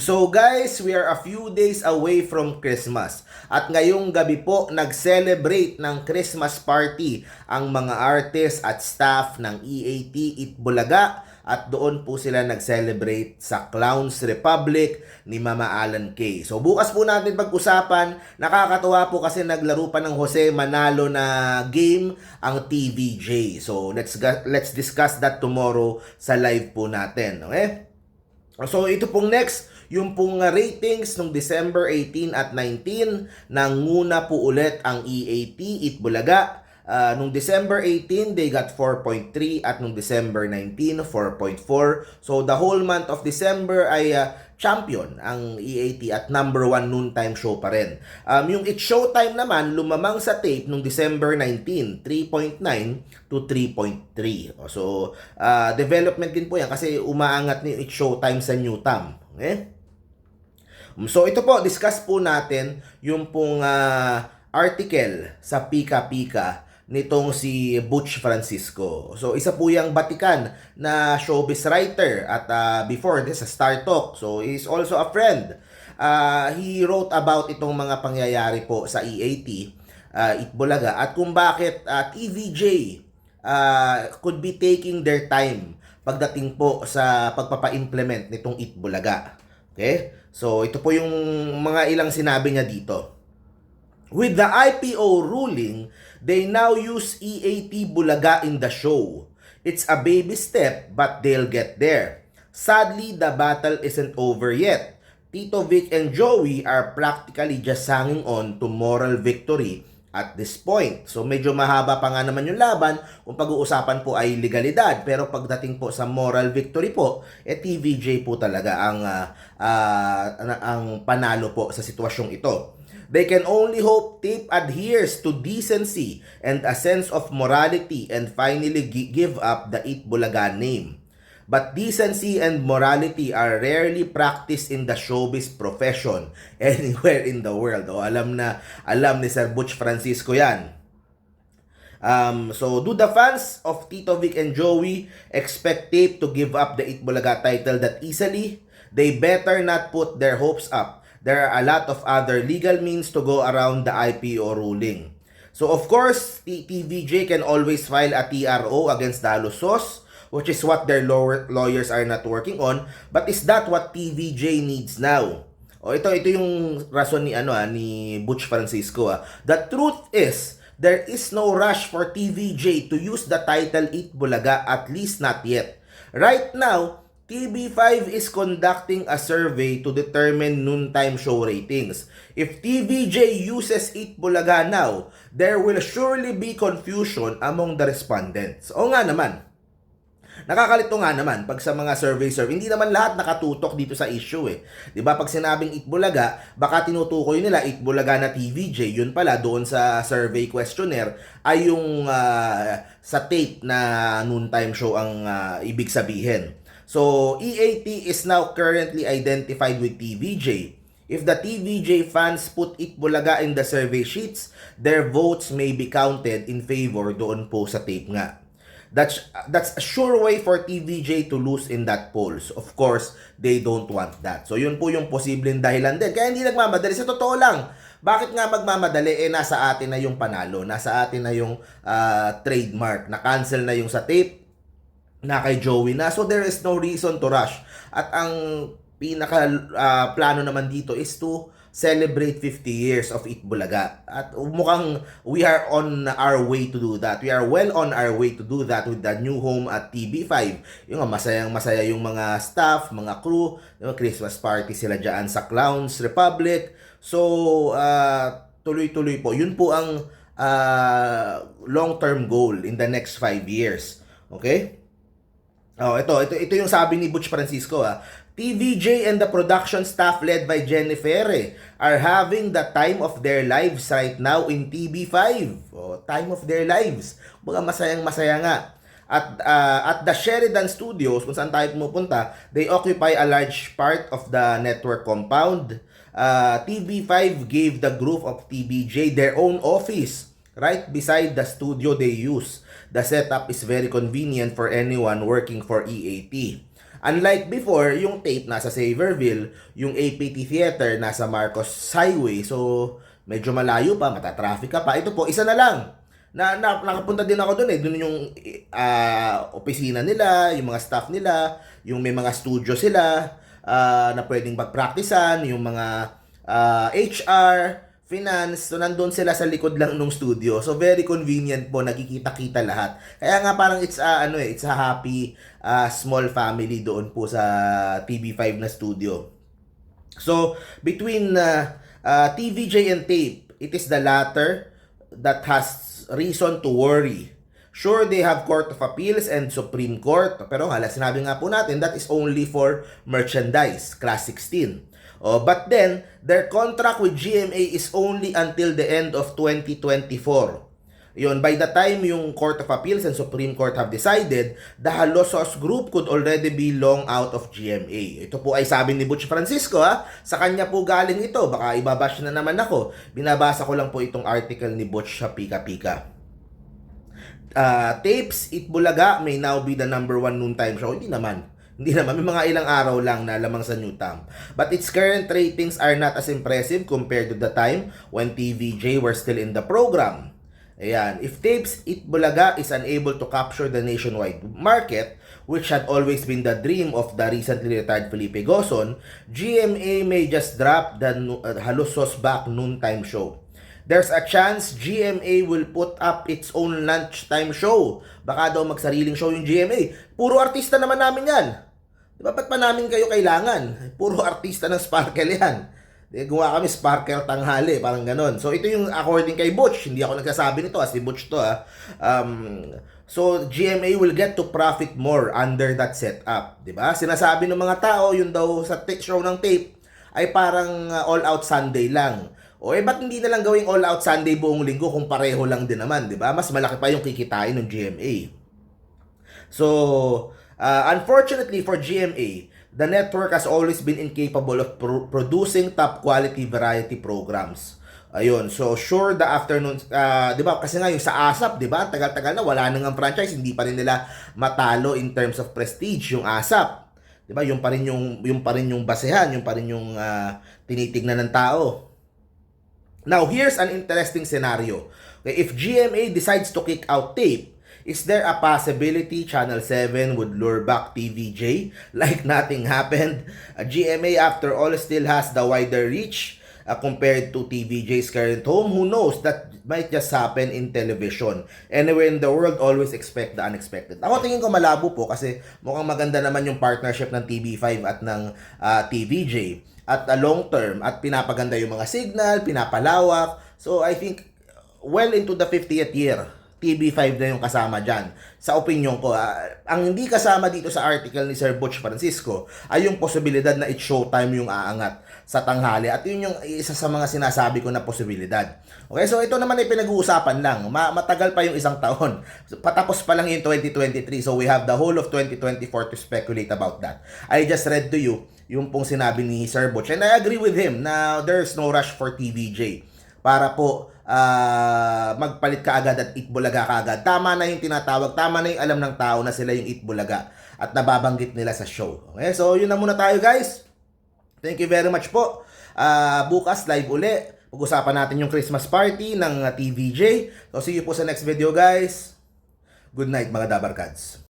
So guys, we are a few days away from Christmas. At ngayong gabi po, nag-celebrate ng Christmas party ang mga artists at staff ng EAT Itbulaga at doon po sila nag-celebrate sa Clowns Republic ni Mama Alan Kay. So bukas po natin pag-usapan, nakakatuwa po kasi naglaro pa ng Jose Manalo na game ang TVJ. So let's let's discuss that tomorrow sa live po natin, okay? So ito pong next, yung pong ratings nung December 18 at 19, nanguna po ulit ang EAT Itbulaga. Uh, nung December 18, they got 4.3 at nung December 19, 4.4. So the whole month of December ay uh, champion ang EAT at number 1 noontime show pa rin. Um, yung It's Showtime naman, lumamang sa tape nung December 19, 3.9 to 3.3. O, So, uh, development din po yan kasi umaangat ni It's Showtime sa new tam. Okay? Um, So, ito po, discuss po natin yung pong ah, article sa Pika Pika nitong si Butch Francisco. So, isa po yung batikan na showbiz writer at ah, before this, sa Star Talk. So, he's also a friend. Ah, he wrote about itong mga pangyayari po sa EAT, uh, Itbulaga, at kung bakit ah, TVJ uh, could be taking their time pagdating po sa pagpapa-implement nitong Itbulaga. Okay? So, ito po yung mga ilang sinabi niya dito. With the IPO ruling, they now use EAT Bulaga in the show. It's a baby step, but they'll get there. Sadly, the battle isn't over yet. Tito Vic and Joey are practically just hanging on to moral victory at this point. So medyo mahaba pa nga naman yung laban kung pag-uusapan po ay legalidad. Pero pagdating po sa moral victory po, eh TVJ po talaga ang, ah, ah, ang panalo po sa sitwasyong ito. They can only hope tape adheres to decency and a sense of morality and finally gi- give up the Eat Bulaga name. But decency and morality are rarely practiced in the showbiz profession anywhere in the world. O alam na, alam ni Sir Butch Francisco yan. Um, so, do the fans of Tito Vic and Joey expect Tape to give up the Itbulaga title that easily? They better not put their hopes up. There are a lot of other legal means to go around the IPO ruling. So, of course, TVJ can always file a TRO against Dalusos, which is what their lower lawyers are not working on. But is that what TVJ needs now? O ito ito yung rason ni ano ah, ni Butch Francisco ah. The truth is there is no rush for TVJ to use the title Eat Bulaga at least not yet. Right now, TB5 is conducting a survey to determine noontime show ratings. If TVJ uses Eat Bulaga now, there will surely be confusion among the respondents. O nga naman, Nakakalito nga naman pag sa mga survey survey, hindi naman lahat nakatutok dito sa issue eh. 'Di ba? Pag sinabing Itbulaga, baka tinutukoy nila Itbulaga na TVJ, yun pala doon sa survey questionnaire ay yung ah, sa tape na noontime show ang ah, ibig sabihin. So, EAT is now currently identified with TVJ. If the TVJ fans put Itbulaga in the survey sheets, their votes may be counted in favor doon po sa tape nga. That's that's a sure way for TVJ to lose in that polls. Of course, they don't want that. So yun po yung posibleng dahilan din. Kaya hindi nagmamadali. Sa totoo lang, bakit nga magmamadali? Eh, nasa atin na yung panalo. Nasa atin na yung ah, trademark. Na-cancel na yung sa tape. Na kay Joey na. So there is no reason to rush. At ang pinaka ah, plano naman dito is to celebrate 50 years of Eat Bulaga. At mukhang we are on our way to do that. We are well on our way to do that with the new home at TB5. Yung masayang masaya yung mga staff, mga crew, yung Christmas party sila dyan sa Clowns Republic. So, ah, tuloy-tuloy po. Yun po ang ah, long-term goal in the next 5 years. Okay? Oh, ito, ito, ito yung sabi ni Butch Francisco ah. TVJ and the production staff led by Jenny Ferre are having the time of their lives right now in TB5. Oh, time of their lives. Mga masayang masaya nga. At ah, at the Sheridan Studios kung saan tayo pumupunta, they occupy a large part of the network compound. Uh, TV5 gave the group of TBJ their own office right beside the studio they use. The setup is very convenient for anyone working for EAT. Unlike before, yung tape nasa Saverville, yung APT Theater nasa Marcos Highway. So, medyo malayo pa, matatraffic ka pa. Ito po, isa na lang. Na, na nakapunta din ako doon eh. Doon yung ah, opisina nila, yung mga staff nila, yung may mga studio sila ah, na pwedeng magpraktisan, yung mga ah, HR, finance, so nandun sila sa likod lang nung studio. So very convenient po, nagkikita-kita lahat. Kaya nga parang it's a, ano eh, it's a happy ah, small family doon po sa TV5 na studio. So, between uh, uh, TVJ and tape, it is the latter that has reason to worry. Sure, they have Court of Appeals and Supreme Court, pero hala, sinabi nga po natin, that is only for merchandise, Class 16. Oh, but then, their contract with GMA is only until the end of 2024. Yun, by the time yung Court of Appeals and Supreme Court have decided, the Halosos Group could already be long out of GMA. Ito po ay sabi ni Butch Francisco ha. Sa kanya po galing ito. Baka ibabash na naman ako. Binabasa ko lang po itong article ni Butch sa Pika Pika. Uh, tapes, Itbulaga may now be the number one noontime show. Hindi naman. Hindi naman. May mga ilang araw lang na lamang sa Newtown. But its current ratings are not as impressive compared to the time when TVJ were still in the program. Ayan. If Tapes Itbulaga is unable to capture the nationwide market, which had always been the dream of the recently retired Felipe Gozon, GMA may just drop the uh, Halusos Back noontime show. There's a chance GMA will put up its own lunchtime show. Baka daw magsariling show yung GMA. Puro artista naman namin yan. Di ba, ba't pa namin kayo kailangan? Puro artista ng Sparkle yan. Di, gumawa kami Sparkle tanghali, parang ganon. So, ito yung according kay Butch. Hindi ako nagsasabi nito, ah, si Butch to ha. Um, so, GMA will get to profit more under that setup. Ba? Sinasabi ng mga tao, yun daw sa show ng tape, ay parang uh, all-out Sunday lang. O eh, ba't hindi na lang gawing all-out Sunday buong linggo kung pareho lang din naman, di ba? Mas malaki pa yung kikitain ng GMA. So, uh, unfortunately for GMA, the network has always been incapable of pro- producing top quality variety programs. Ayun, so sure the afternoon, uh, 'di ba? Kasi nga yung sa ASAP, 'di ba? Tagal-tagal na wala nang ang franchise, hindi pa rin nila matalo in terms of prestige yung ASAP. 'Di ba? Yung pa rin yung yung pa rin yung basehan, yung pa rin yung uh, tinitignan ng tao. Now, here's an interesting scenario. Okay, if GMA decides to kick out tape, is there a possibility Channel 7 would lure back TVJ like nothing happened? Uh, GMA, after all, still has the wider reach uh, compared to TVJ's current home. Who knows? That might just happen in television. Anywhere in the world, always expect the unexpected. Ako tingin ko malabo po kasi mukhang maganda naman yung partnership ng TV5 at ng uh, TVJ at a long term at pinapaganda yung mga signal, pinapalawak. So I think well into the 50th year, TB5 na yung kasama dyan. Sa opinion ko, ah, ang hindi kasama dito sa article ni Sir Butch Francisco ay yung posibilidad na it's showtime yung aangat sa tanghali. At yun yung isa sa mga sinasabi ko na posibilidad. Okay, so ito naman ay pinag-uusapan lang. Ma- matagal pa yung isang taon. Patapos pa lang yung 2023. So we have the whole of 2024 to speculate about that. I just read to you yung pong sinabi ni Sir Butch. And I agree with him na there's no rush for TVJ para po ah, magpalit ka agad at itbulaga ka agad. Tama na yung tinatawag, tama na yung alam ng tao na sila yung itbulaga at nababanggit nila sa show. Okay, so yun na muna tayo guys. Thank you very much po. Ah, bukas live uli. Pag-usapan natin yung Christmas party ng ah, TVJ. So see you po sa next video guys. Good night mga Dabarkads.